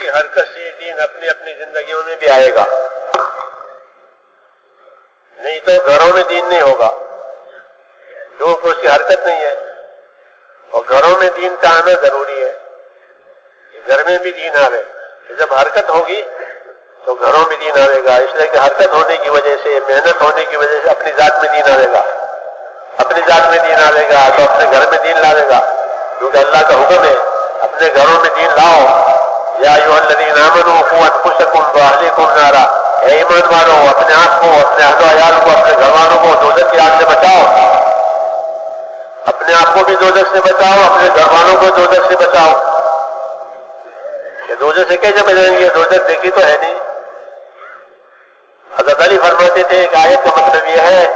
کی حرکت سے یہ دین اپنی اپنی زندگیوں میں بھی آئے گا۔ نہیں تو گھروں میں دین نہیں ہوگا۔ کیونکہ اس کی حرکت نہیں ہے۔ اور گھروں میں دین کا آنا ضروری ہے۔ گھر میں بھی دین آوے جب حرکت ہوگی تو گھروں میں دین آئے گا۔ اس لیے کہ حرکت ہونے کی وجہ سے، محنت ہونے کی وجہ سے اپنی ذات میں دین آئے گا۔ اپنی ذات میں دین آئے گا تو اپنے گھر میں دین لاوے گا۔ کیونکہ اللہ کا حکم ہے، اپنے گھروں میں دین لاؤ۔ یا ایوہ الذین آمنوا قوا انفسکم اہلیکم نارا. اے ایمان والو اپنے آپ کو اپنے اہل و عیال کو اپنے گھر والوں کو دوزخ کی آگ سے بچاؤ اپنے آپ کو بھی دوزخ سے بچاؤ اپنے گھر والوں کو دوزخ سے بچاؤ یہ دوزخ سے کیسے بچائیں گے؟ دوزخ دیکھی تو ہے نہیں. حضرت علی فرماتے تھے، ایک آیت کا مطلب یہ ہے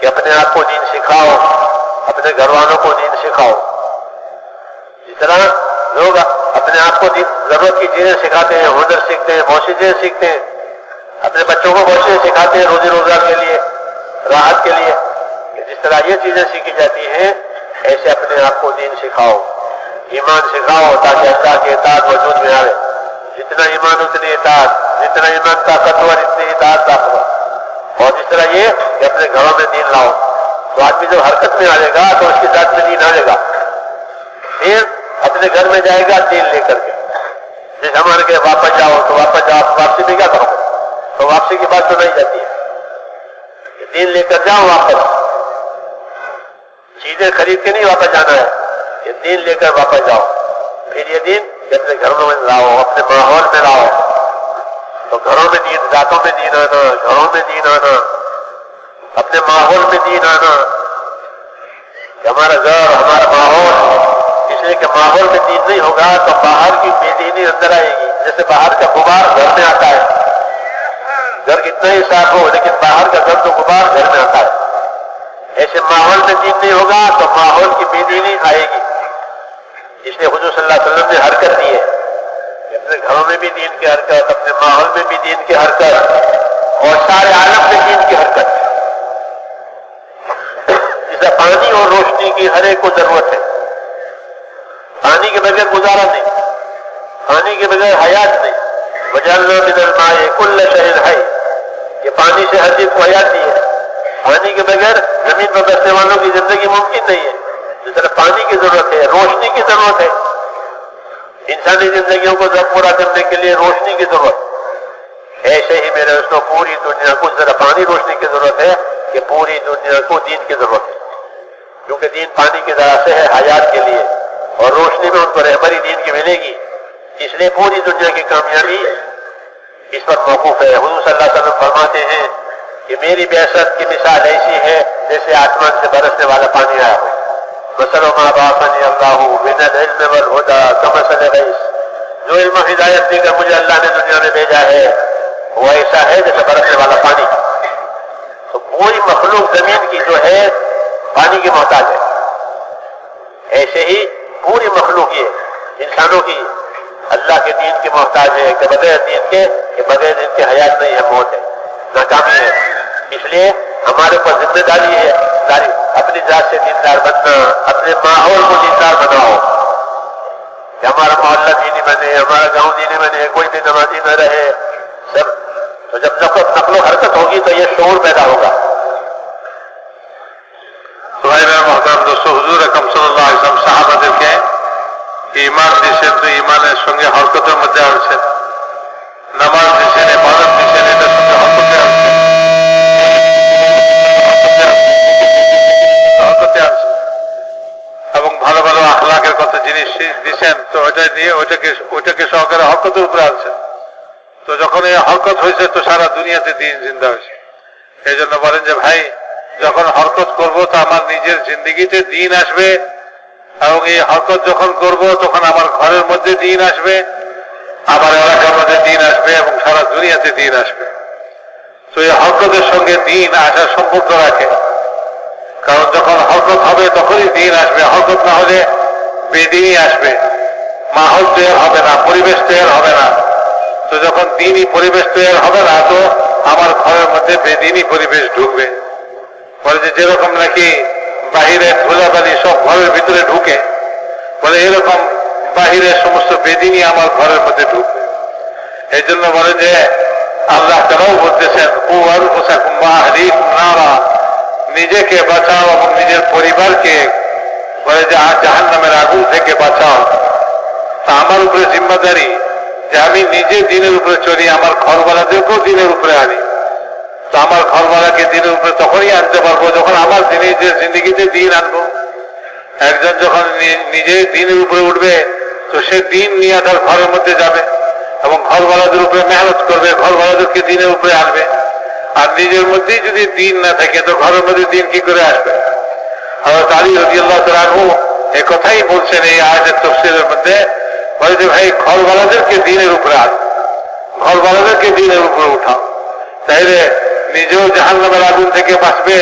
کہ اپنے آپ کو دین سکھاؤ، اپنے گھر والوں کو دین سکھاؤ. اس طرح لوگ اپنے آپ کو ضرورت کی چیزیں سکھاتے ہیں، ہنر سیکھتے ہیں بہت سی چیزیں سیکھتے ہیں۔ اپنے بچوں کو بہت چیزیں سکھاتے ہیں روزی روزگار کے لیے، راحت کے لیے۔ جس طرح یہ چیزیں سیکھی جاتی ہیں، ایسے اپنے آپ کو دین سکھاؤ، ایمان سکھاؤ، تاکہ اللہ کے اطاعت وجود میں آئے جتنا ایمان، اتنی اطاعت۔ جتنا ایمان طاقتور اتنی اطاعت طاقتور اور۔ جس طرح یہ کہ اپنے گھروں میں دین لاؤ، تو آدمی جب حرکت میں آ جائے گا، تو اس کی ساتھ میں دین آ جائے گا۔ دین اپنے گھر میں جائے گا، تیل لے کر کے۔ جیسے ہم کے واپس جاؤ، تو واپس جاؤ واپسی بھی کیا کرو؟ تو واپسی کی بات تو نہیں جاتی ہے۔ تیل لے کر جاؤ، واپس۔ چیزیں خرید کے نہیں واپس جانا ہے۔ یہ دین لے کر واپس جاؤ۔ پھر یہ دین اپنے گھروں میں لاؤ، اپنے ماحول میں لاؤ۔ تو گھروں میں دین راتوں میں دین آنا، گھروں میں دین آنا، اپنے ماحول میں دین آنا۔ کہ ہمارا گھر، ہمارا ماحول کسی کے ماحول میں دین نہیں ہوگا تو باہر کی بے دینی اندر آئے گی۔ جیسے باہر کا غبار گھر میں آتا ہے۔ گھر کتنا ہی صاف ہو، لیکن باہر کا گھر تو غبار گھر میں آتا ہے۔ ایسے ماحول میں دین نہیں ہوگا تو ماحول کی بے دینی آئے گی۔ اس لیے حضور صلی اللہ علیہ وسلم نے حرکت دی ہے۔ اپنے گھروں میں بھی دین کی حرکت، اپنے ماحول میں بھی دین کی حرکت، اور سارے عالم میں دین کی حرکت۔ جسے پانی اور روشنی کی ہر ایک کو ضرورت ہے۔ بغیر گزارا نہیں، پانی کے بغیر حیات نہیں۔ وجالنا بدل مائے کل شہر ہے یہ پانی سے ہر چیز کو حیات دی ہے۔ پانی کے بغیر زمین پر بسنے والوں کی زندگی ممکن نہیں ہے۔ جس طرح پانی کی ضرورت ہے، روشنی کی ضرورت ہے۔ انسانی زندگیوں کو ذرا پورا کرنے کے لیے روشنی کی ضرورت۔ ایسے ہی میرے دوستوں پوری دنیا کو ذرا پانی روشنی کی ضرورت ہے کہ پوری دنیا کو دین کی ضرورت ہے۔ کیونکہ دین پانی کے ذرا سے ہے، حیات کے لیے۔ اور روشنی میں ان کو رہبری دین کی ملے گی، اس لیے پوری دنیا کی کامیابی اس پر موقوف ہے۔ حضور صلی اللہ علیہ وسلم فرماتے ہیں کہ میری بحثت کی مثال ایسی ہے جیسے آسمان سے برسنے والا پانی آیا ہو۔ مسل و ماں باپ اللہ من العلم والہدا کمثل غیث جو علم ہدایت دے کر مجھے اللہ نے دنیا میں بھیجا ہے، وہ ایسا ہے جیسے برسنے والا پانی۔ تو پوری مخلوق زمین کی جو ہے، پانی کی محتاج ہے۔ ایسے ہی پوری مخلوق یہ انسانوں کی اللہ کے دین کے محتاج ہے کہ بغیر دین کے کہ بغیر دین کے حیات نہیں ہے موت ہے۔ ناکامی ہے۔ اس لیے ہمارے اوپر ذمہ داری ہے داری اپنی ذات سے دیندار بننا، اپنے ماحول کو دیندار بناؤ۔ کہ ہمارا محلہ دینی بنے ہمارا گاؤں دینی بنے کوئی بھی نمازی نہ رہے، سب تو جب نقل و حرکت ہوگی تو یہ شعور پیدا ہوگا۔ হুজুর সাহাবাদেরকে ইমান তো ইমানের সঙ্গে হরকতের মধ্যে আনছেন নামাজ এবাদত এটার সঙ্গে হরকতে এবং ভালো ভালো জিনিস দিচ্ছেন তো ওইটা নিয়ে ওইটাকে ওইটাকে সহকারে হরকতের উপরে আনছেন। তো যখন এই হরকত হয়েছে, তো সারা দুনিয়াতে দিন জিন্দা হয়েছে। এই জন্য বলেন যে, ভাই যখন হরকত করব তো আমার নিজের জিন্দগিতে দিন আসবে, এবং এই হরকত যখন করব তখন আমার ঘরের মধ্যে দিন আসবে, আমার এলাকার মধ্যে দিন আসবে, এবং সারা দুনিয়াতে দিন আসবে। তো এই হরকতের সঙ্গে দিন আসার সম্পর্ক রাখে। কারণ যখন হরকত হবে তখনই দিন আসবে, হরকত না হলে বেদিনই আসবে। মাহল তৈরি হবে না, পরিবেশ তৈরি হবে না। তো যখন দিনই পরিবেশ তৈরি হবে না, তো আমার ঘরের মধ্যে বেদিনই পরিবেশ ঢুকবে। বলে যে যেরকম নাকি বাহিরে ধুলাবালি সব ঘরের ভিতরে ঢুকে, বলে এরকম বাহিরের সমস্ত বেদিনী আমার ঘরের মধ্যে ঢুকবে। এই জন্য বলে যে আল্লাহ তারাও বলতেছেন, ও নারা, নিজেকে বাঁচাও এবং নিজের পরিবারকে বলে যে আর জাহান নামের আগুন থেকে বাঁচাও। তা আমার উপরে জিম্মাদারি যে আমি নিজে দিনের উপরে চলি আমার ঘর ঘরওয়ালাদেরকেও দিনের উপরে আনি। তো আমার ঘরওয়ালাকে দিনের উপরে তখনই আনতে পারব যখন আমার দিনের যে জিন্দগিতে দিন আনব। একজন যখন নিজে দিনের উপরে উঠবে, তো সে দিন নিয়ে তার ঘরের মধ্যে যাবে এবং ঘরওয়ালাদের উপরে মেহনত করবে, ঘরওয়ালাদেরকে দিনের উপরে আনবে। আর নিজের মধ্যেই যদি দিন না থাকে, তো ঘরের মধ্যে দিন কি করে আসবে? হযরত আলী তাআলা আনহু এই কথাই বলছেন এই আয়াতের তফসিলের মধ্যে, বলে যে, ভাই, ঘরওয়ালাদেরকে দিনের উপরে আন। ঘরওয়ালাদেরকে দিনের উপরে উঠাও। তাইলে নিজেও জাহান্নামের আগুন থেকে বাঁচবে,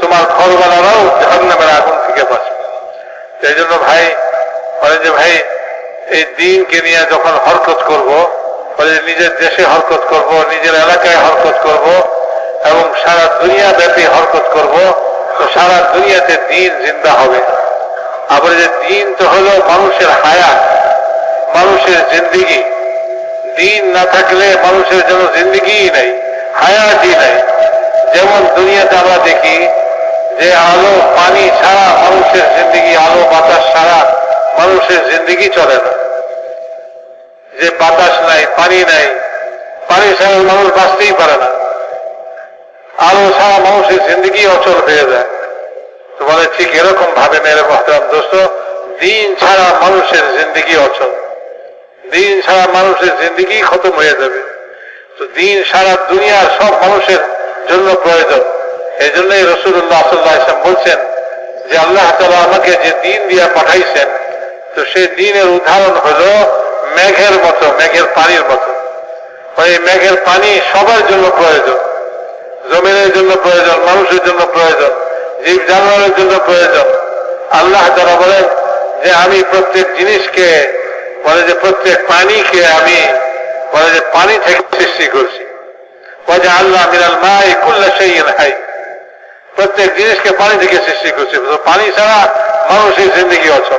তোমার ঘরওয়ালারাও জাহান্নামের আগুন থেকে বাঁচবে। সেই জন্য ভাই, বলে যে ভাই, এই দিনকে নিয়ে যখন হরকত করব, বলে নিজের দেশে হরকত করব, নিজের এলাকায় হরকত করব, এবং সারা দুনিয়া ব্যাপী হরকত করব, তো সারা দুনিয়াতে দিন জিন্দা হবে। আবার যে দিন তো হলো মানুষের হায়াত, মানুষের জিন্দিগি। দিন না থাকলে মানুষের জন্য জিন্দিগিই নাই। হায়াতই নাই যেমন দুনিয়াতে আমরা দেখি যে আলো, পানি ছাড়া মানুষের জিন্দিগি, আলো, বাতাস ছাড়া মানুষের জিন্দিগি চলে না। যে বাতাস নাই, পানি নাই, পানি ছাড়া মানুষ বাঁচতেই পারে না। আলো ছাড়া মানুষের জিন্দিগি অচল হয়ে যায়। তো বলে ঠিক এরকম ভাবে মেরে মহতারাম দোস্ত, দিন ছাড়া মানুষের জিন্দিগি অচল। দিন ছাড়া মানুষের জিন্দিগি খতম হয়ে যাবে। তো দিন সারা দুনিয়ার সব মানুষের জন্য প্রয়োজন। এই জন্যই রসুল্লাহ সাল্লাহ ইসলাম বলছেন যে আল্লাহ তালা আমাকে যে দিন দিয়া পাঠাইছেন, তো সেই দিনের উদাহরণ হলো মেঘের মতো, মেঘের পানির মতো। ওই মেঘের পানি সবার জন্য প্রয়োজন। জমিনের জন্য প্রয়োজন, মানুষের জন্য প্রয়োজন জীব জানোয়ারের জন্য প্রয়োজন। আল্লাহ তারা বলেন যে আমি প্রত্যেক জিনিসকে, বলে যে প্রত্যেক প্রাণীকে আমি বলে যে পানি থেকে সৃষ্টি করছি। বলে আল্লাহ মিনাল মাই কুল্লা সেই হাই। প্রত্যেক জিনিসকে পানি থেকে সৃষ্টি করছি। পানি ছাড়া মানুষের জিন্দগি অচল।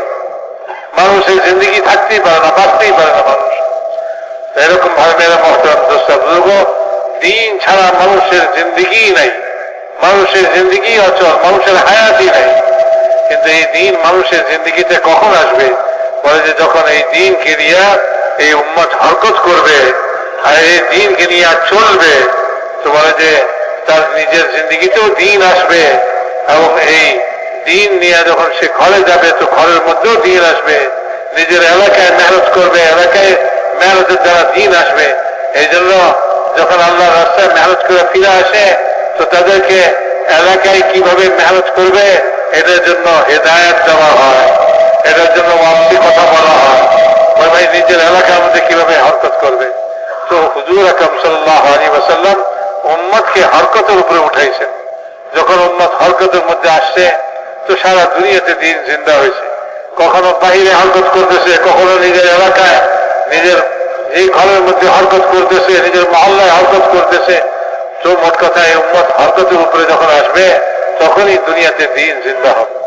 মানুষের জিন্দগি থাকতেই পারে না, বাঁচতেই পারে না মানুষ। এরকম ভাবে মেয়েরা মহতরম দোস্তা দিন ছাড়া মানুষের জিন্দগি নাই। মানুষের জিন্দগি অচল, মানুষের হায়াতই নাই। কিন্তু এই দিন মানুষের জিন্দগিতে কখন আসবে? বলে যে যখন এই দিনকে নিয়ে এই উম্মত হরকত করবে, আর এই দিনকে নিয়ে আর চলবে। তো বলে যে, তার নিজের জিন্দগিতেও দিন আসবে, এবং এই দিন নিয়ে যখন সে ঘরে যাবে, তো ঘরের মধ্যেও দিন আসবে। নিজের এলাকায় মেহনত করবে, এলাকায় মেহনতের দ্বারা দিন আসবে। এই জন্য যখন আল্লাহ রাস্তায় মেহনত করে ফিরে আসে, তো তাদেরকে এলাকায় কীভাবে মেহনত করবে এটার জন্য হেদায়ত দেওয়া হয়। এটার জন্য ওয়াপসি কথা বলা হয়। ভাই নিজের এলাকার মধ্যে কীভাবে হরকত করবে? তো হুজুর আকরম সাল্লাহ আলী ওয়াসাল্লাম উম্মতকে হরকতের উপরে উঠাইছেন। যখন উম্মত হরকতের মধ্যে আসছে, তো সারা দুনিয়াতে দিন জিন্দা হয়েছে। কখনো বাহিরে হরকত করতেছে, কখনো নিজের এলাকায় নিজের এই ঘরের মধ্যে হরকত করতেছে, নিজের মহল্লায় হরকত করতেছে। তো মোট কথা, এই উম্মত হরকতের উপরে যখন আসবে, তখনই দুনিয়াতে দিন জিন্দা হবে।